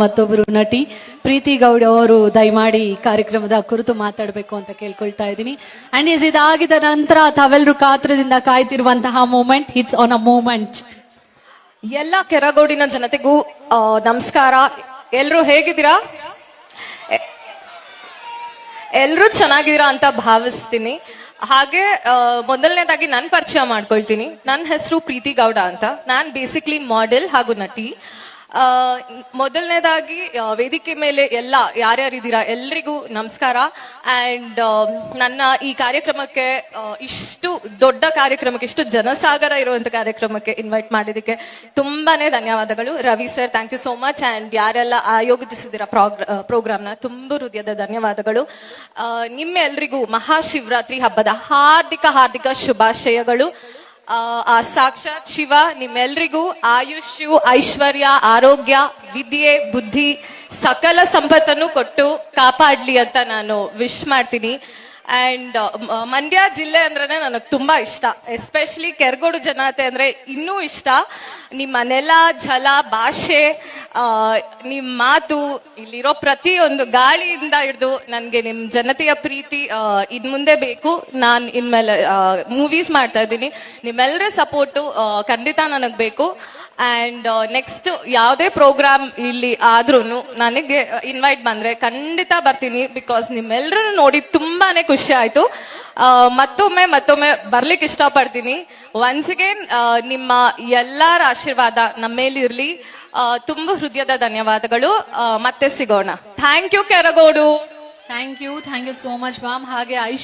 ಮತ್ತೊಬ್ಬರು ನಟಿ ಪ್ರೀತಿ ಗೌಡ ಅವರು ದಯಮಾಡಿ ಕಾರ್ಯಕ್ರಮದ ಕುರಿತು ಮಾತಾಡಬೇಕು ಅಂತ ಕೇಳ್ಕೊಳ್ತಾ ಇದ್ದೀನಿ. ಅಂಡ್ ಇಸ್ ಇದಾಗಿದ ನಂತರ ತಾವೆಲ್ಲರೂ ಕಾತ್ರದಿಂದ ಕಾಯ್ತಿರುವಂತಹ moment it's on a moment ಎಲ್ಲ ಕೆರಗೋಡಿನ ಜನತೆಗೂ ನಮಸ್ಕಾರ. ಎಲ್ರು ಹೇಗಿದ್ದೀರಾ? ಎಲ್ಲರೂ ಚೆನ್ನಾಗಿದ್ದೀರಾ ಅಂತ ಭಾವಿಸ್ತೀನಿ. ಹಾಗೆ ಮೊದಲನೇದಾಗಿ ನನ್ನ ಪರಿಚಯ ಮಾಡ್ಕೊಳ್ತೀನಿ. ನನ್ನ ಹೆಸರು ಪ್ರೀತಿ ಗೌಡ ಅಂತ. ನಾನು ಬೇಸಿಕ್ಲಿ ಮಾಡೆಲ್ ಹಾಗೂ ನಟಿ. ಮೊದಲನೇದಾಗಿ ವೇದಿಕೆ ಮೇಲೆ ಎಲ್ಲ ಯಾರ್ಯಾರಿದ್ದೀರಾ ಎಲ್ರಿಗೂ ನಮಸ್ಕಾರ. ಆ್ಯಂಡ್ ನನ್ನ ಈ ಕಾರ್ಯಕ್ರಮಕ್ಕೆ ಇಷ್ಟು ದೊಡ್ಡ ಕಾರ್ಯಕ್ರಮಕ್ಕೆ, ಇಷ್ಟು ಜನಸಾಗರ ಇರುವಂಥ ಕಾರ್ಯಕ್ರಮಕ್ಕೆ ಇನ್ವೈಟ್ ಮಾಡಿದ್ದಕ್ಕೆ ತುಂಬಾನೇ ಧನ್ಯವಾದಗಳು. Ravi sir thank you so much and ಯಾರೆಲ್ಲ ಆಯೋಜಿಸಿದಿರ ಪ್ರೋಗ್ರಾಮ್ನ ತುಂಬ ಹೃದಯದ ಧನ್ಯವಾದಗಳು. ನಿಮ್ಮೆಲ್ಲರಿಗೂ ಮಹಾಶಿವರಾತ್ರಿ ಹಬ್ಬದ ಹಾರ್ದಿಕ ಹಾರ್ದಿಕ ಶುಭಾಶಯಗಳು. ಆ, ಸಾಕ್ಷಾತ್ ಶಿವ ನಿಮ್ಮೆಲ್ರಿಗೂ ಆಯುಷ್ಯು ಐಶ್ವರ್ಯ ಆರೋಗ್ಯ ವಿದ್ಯೆ ಬುದ್ಧಿ ಸಕಲ ಸಂಪತ್ತನ್ನು ಕೊಟ್ಟು ಕಾಪಾಡ್ಲಿ ಅಂತ ನಾನು ವಿಶ್ ಮಾಡ್ತೀನಿ. ಅಂಡ್ ಮಂಡ್ಯ ಜಿಲ್ಲೆ ಅಂದ್ರೆ ನನಗೆ ತುಂಬಾ ಇಷ್ಟ. ಎಸ್ಪೆಷಲಿ ಕೆರಗೋಡು ಜನತೆ ಅಂದ್ರೆ ಇನ್ನೂ ಇಷ್ಟ. ನಿಮ್ಮ ನೆಲ ಜಲ ಭಾಷೆ ಆ, ನಿಮ್ ಮಾತು ಇಲ್ಲಿರೋ ಪ್ರತಿಯೊಂದು ಗಾಳಿಯಿಂದ ಹಿಡಿದು ನನಗೆ ನಿಮ್ಮ ಜನತೆಯ ಪ್ರೀತಿ ಇನ್ ಮುಂದೆ ಬೇಕು. ನಾನು ಇನ್ಮೇಲೆ ಮೂವೀಸ್ ಮಾಡ್ತಾ ಇದ್ದೀನಿ. ನಿಮ್ಮೆಲ್ಲರ ಸಪೋರ್ಟು ಖಂಡಿತ ನನಗೆ ಬೇಕು. ಅಂಡ್ ನೆಕ್ಸ್ಟ್ ಯಾವುದೇ ಪ್ರೋಗ್ರಾಮ್ ಇಲ್ಲಿ ಆದ್ರೂ ನನಗೆ ಇನ್ವೈಟ್ ಬಂದ್ರೆ ಖಂಡಿತ ಬರ್ತೀನಿ ಬಿಕಾಸ್ ನಿಮ್ಮೆಲ್ಲರೂ ನೋಡಿ ತುಂಬಾನೇ ಖುಷಿ ಆಯಿತು. ಮತ್ತೊಮ್ಮೆ ಮತ್ತೊಮ್ಮೆ ಬರ್ಲಿಕ್ಕೆ ಇಷ್ಟಪಡ್ತೀನಿ. ಒನ್ಸ್ ಅಗೇನ್ ನಿಮ್ಮ ಎಲ್ಲರ ಆಶೀರ್ವಾದ ನಮ್ಮ ಮೇಲಿರಲಿ ತುಂಬ ಹೃದಯದ ಧನ್ಯವಾದಗಳು. ಮತ್ತೆ ಸಿಗೋಣ. Thank you Keragodu thank you thank you so much ma'am ಹಾಗೆ ಐಶ್